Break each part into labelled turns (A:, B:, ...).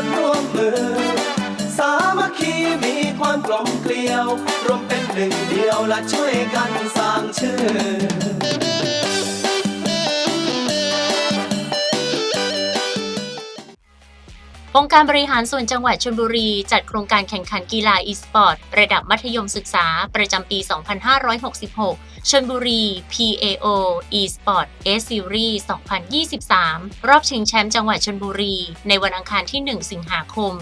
A: กันร่วมมือ สามัคคีมีความกลมเกลียว รวมเป็นหนึ่งเดียวและช่วยกันสร้างชื่อ
B: องค์การบริหารส่วนจังหวัดชลบุรี จัดโครงการแข่งขันกีฬา e-sport ระดับมัธยมศึกษาประจำปี 2566 ชลบุรี PAO e-sport S Series 2023 รอบชิงแชมป์จังหวัดชลบุรี ในวันอังคารที่ 1 สิงหาคม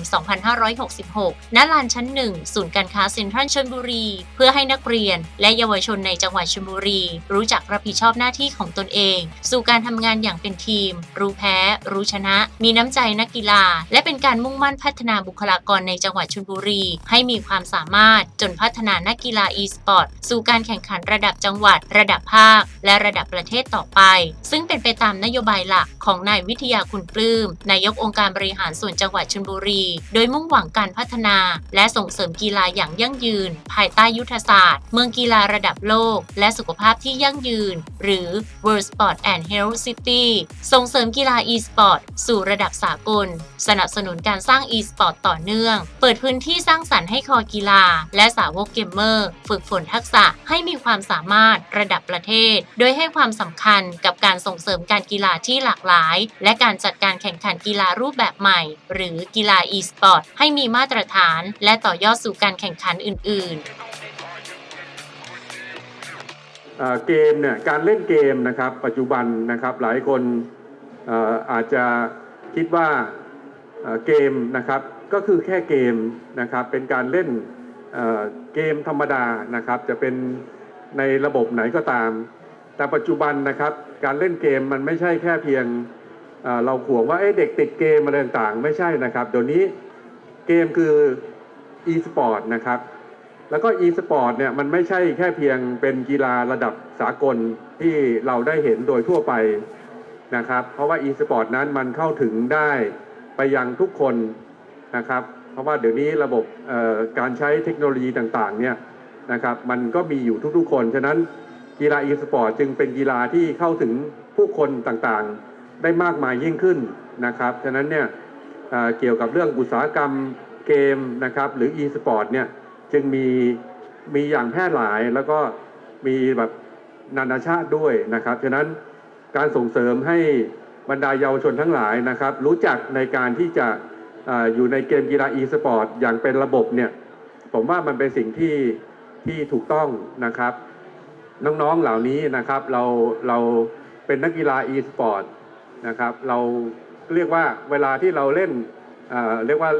B: 2566 ณ ลานชั้น 1 ศูนย์การค้าเซ็นทรัลชลบุรี เพื่อให้นักเรียนและเยาวชนในจังหวัดชลบุรี รู้จักรับผิดชอบหน้าที่ของตนเอง สู่การทำงานอย่างเป็นทีม รู้แพ้ รู้ชนะ มีน้ำใจนักกีฬาและเป็นการมุ่งมั่นพัฒนาบุคลากรในจังหวัดชลบุรี ให้มีความสามารถจนพัฒนานักกีฬา e-sport สู่การแข่งขันระดับจังหวัด ระดับภาค และระดับประเทศต่อไป ซึ่งเป็นไปตามนโยบายหลักของนายวิทยาคุณปลื้มนายกองค์การบริหารส่วนจังหวัดชลบุรี โดยมุ่งหวังการพัฒนา และส่งเสริมกีฬาอย่างยั่งยืน ภายใต้ยุทธศาสตร์ เมืองกีฬาระดับโลก และสุขภาพที่ยั่งยืน หรือ World Sport and Health City ส่งเสริมกีฬา e-sport สู่ระดับสากล สนับสนุนการสร้าง e-sport ต่อเนื่อง เปิดพื้นที่สร้างสรรค์ให้คอกีฬา และสาวกเกมเมอร์ ฝึกฝนทักษะให้มีความสามารถระดับประเทศ โดยให้ความสำคัญกับการส่งเสริมการกีฬาที่หลากหลาย และการจัดการแข่งขันกีฬารูปแบบใหม่ หรือกีฬา e-sport ให้มีมาตรฐาน และต่อยอดสู่การแข่งขันอื่น ๆ
C: เกมเนี่ยการเล่นเกมนะครับปัจจุบันนะครับหลายคนออาจจะคิดว่า เกมนะครับก็คือแค่เกมนะครับเป็นการเล่นเเกมธรรมดานะครับจะเป็นในระบบไหนก็ตาม แต่ปัจจุบันนะครับการเล่นเกมมันไม่ใช่แค่เพียงเเราห่วงว่าเเด็กติดเกมอะไรต่างๆ ไม่ใช่นะครับเดี๋ยวนี้เกมคือ e-sport นะครับแล้วก็ e-sport เนี่ยมันไม่ใช่แค่เพียงเป็นกีฬาระดับสากลที่เราได้เห็นโดยทั่วไปนะครับเพราะว่า e-sport นั้นมันเข้าถึงได้ ไปยังทุกคนนะครับ เพราะว่าเดี๋ยวนี้ระบบการใช้เทคโนโลยีต่างๆเนี่ยนะครับมันก็มีอยู่ทุกๆคน ฉะนั้นกีฬา e-sport จึงเป็นกีฬาที่เข้าถึงผู้คนต่างๆ ได้มากมายยิ่งขึ้นนะครับ ฉะนั้นเนี่ยเเกี่ยวกับเรื่องอุตสาหกรรมเกมนะครับหรือ e-sport เนี่ยจึงมีมีอย่างแพร่หลายแล้วก็มีแบบนานาชาติด้วยนะครับ ฉะนั้นการส่งเสริมให้ บรรดาเยาวชนทั้งหลายนะครับ รู้จักในการที่จะออยู่ในเกมกีฬา e-sport อย่างเป็นระบบเนี่ยผมว่ามันเป็นสิ่งที่ที่ถูกต้องนะครับ น้องๆเหล่านี้นะครับเราเราเป็นนักกีฬา e-sport นะครับเราเรียกว่าเวลาที่เราเล่นเเรียกว่า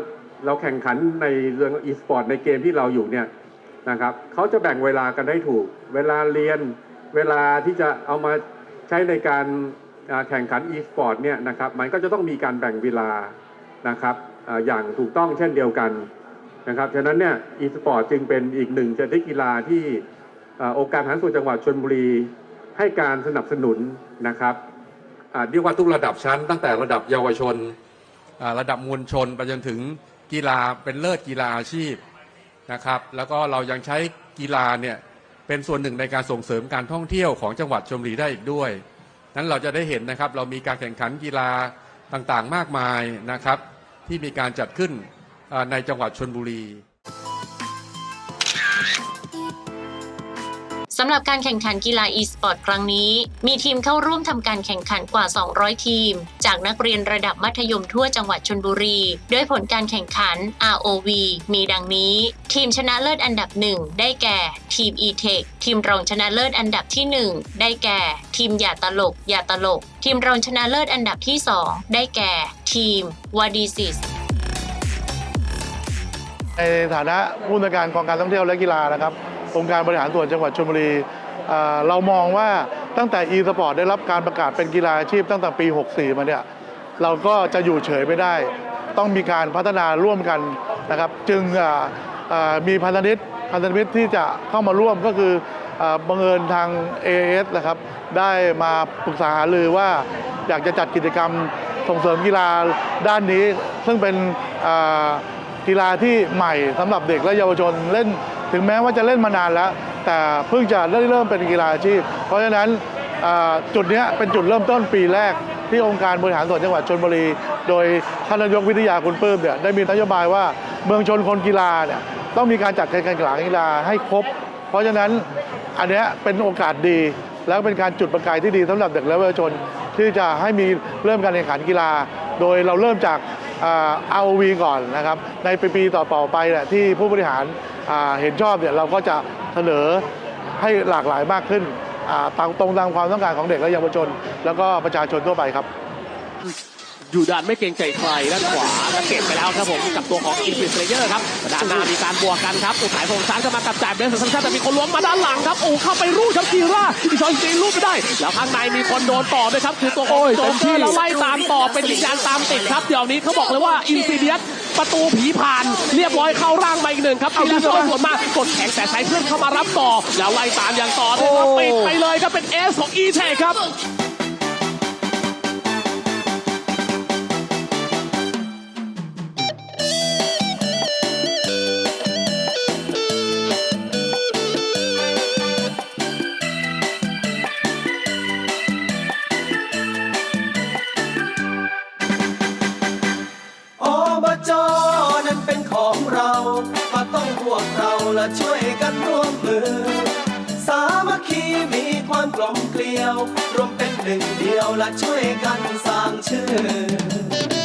C: เราแข่งขันในเรื่อง e-sport ในเกมที่เราอยู่เนี่ยนะครับเขาจะแบ่งเวลากันได้ถูก เวลาเรียนเวลาที่จะเอามาใช้ในการ แข่งขัน e-sport เนี่ยนะครับมันก็จะต้องมีการแบ่งเวลานะครับอย่างถูกต้องเช่นเดียวกันนะครับฉะนั้นเนี่ย e-sport จึงเป็นอีกหนึ่งชนิดกีฬาที่องค์การบริหารส่วนจังหวัดชลบุรีให้การสนับสนุนนะครับเรียกว่าทุกระดับชั้น ตั้งแต่ระดับเยาวชนระดับมวลชนไปจนถึงกีฬาเป็นเลิศกีฬาอาชีพนะครับแล้วก็เรายังใช้กีฬาเนี่ยเป็นส่วนหนึ่งในการส่งเสริมการท่องเที่ยวของจังหวัดชลบุรีได้อีกด้วย นั้นเราจะได้เห็นนะครับเรามีการแข่งขันกีฬาต่างๆ มากมายนะครับที่มีการจัดขึ้นในจังหวัดชนบุรี
B: สำหรับการแข่งขันกีฬา e-sport ครั้งนี้ มีทีมเข้าร่วมทำการแข่งขันกว่า 200 ทีม จากนักเรียนระดับมัธยมทั่วจังหวัดชนบุรี โดยผลการแข่งขัน ROV มีดังนี้ ทีมชนะเลิศอันดับ 1 ได้แก่ ทีม e-tech ทีมรองชนะเลิศอันดับที่ 1 ได้แก่ ทีมอย่าตลกอย่าตลก ทีมรองชนะเลิศอันดับที่ 2 ได้แก่ ทีมวาดีซิส
D: ในฐานะผู้อำนวยการกองการท่องเที่ยวและกีฬานะครับ องค์การบริหารส่วนจังหวัดชลบุรี เรามองว่าตั้งแต่ e-sport ได้รับการประกาศเป็นกีฬาอาชีพตั้งแต่ปี 64 มาเนี่ยเราก็จะอยู่เฉยไม่ได้ ต้องมีการพัฒนาร่วมกันนะครับ จึงมีพันธมิตรพันธมิตรที่จะเข้ามาร่วมก็คืออบังเอิญทาง AS นะครับ ได้มาปรึกษาหารือว่าอยากจะจัดกิจกรรมส่งเสริมกีฬาด้านนี้ ซึ่งเป็นกีฬาที่ใหม่สำหรับเด็กและเยาวชนเล่น ถึงแม้ว่าจะเล่นมานานแล้ว แต่เพิ่งจะเริ่มเป็นกีฬาอาชีพ เพราะฉะนั้นจุดนี้เป็นจุดเริ่มต้นปีแรกที่องค์การบริหารส่วนจังหวัดชลบุรี โดยท่านนายกวิทยาคุณปื้มเนี่ยได้มีนโยบายว่าเมืองชนคนกีฬาเนี่ยต้องมีการจัดการแข่งขันกีฬาให้ครบ เพราะฉะนั้นอันนี้เป็นโอกาสดีแล้วเป็นการจุดประกายที่ดีสำหรับเด็กและเยาวชน ที่จะให้มีเริ่มการแข่งขันกีฬา โดยเราเริ่มจาก เอาวีก่อนนะครับ ในปีต่อๆไปเนี่ยที่ผู้บริหาราเห็นชอบเนี่ยเราก็จะเสนอให้หลากหลายมากขึ้นตามตรงตามความต้องการของเด็กและเยาวชน แล้วก็ประชาชนทั่วไปครับ
E: อยู่ด้านไม่เกรงใจใครด้านขวาแล้วเก็บไปแล้วครับผมกับตัวของอินฟิสเลเยอร์ครับด้านหน้ามีการบวกกันครับอุทัยพงษ์ช้างจะมากับจ่ายเบสสั้นๆแต่มีคนล้วงมาด้านหลังครับโอ้เข้าไปรูดครับกีร่าอีชอนจีนรูดไม่ได้ แล้วข้างในมีคนโดนต่อด้วยครับคือตัวของโจเกอร์แล้วไล่ตามต่อเป็นวิญญาณตามติดครับเดี๋ยวนี้เขาบอกเลยว่าอินฟิเดียสประตูผีผ่านเรียบร้อยเข้าร่างมาอีกหนึ่งครับทีละโซนสวนมากดแข็งแต่ใช้เพื่อนเข้ามารับต่อ แล้วไล่ตามอย่างต่อเนื่องครับปิดไปเลยครับเป็นเอสของอีเทคครับ
A: อบ กเราละช่วยกันร่วมมือ สามัคคีมีความกลมเกลียว รวมเป็นหนึ่งเดียวละช่วยกันสร้างชื่อ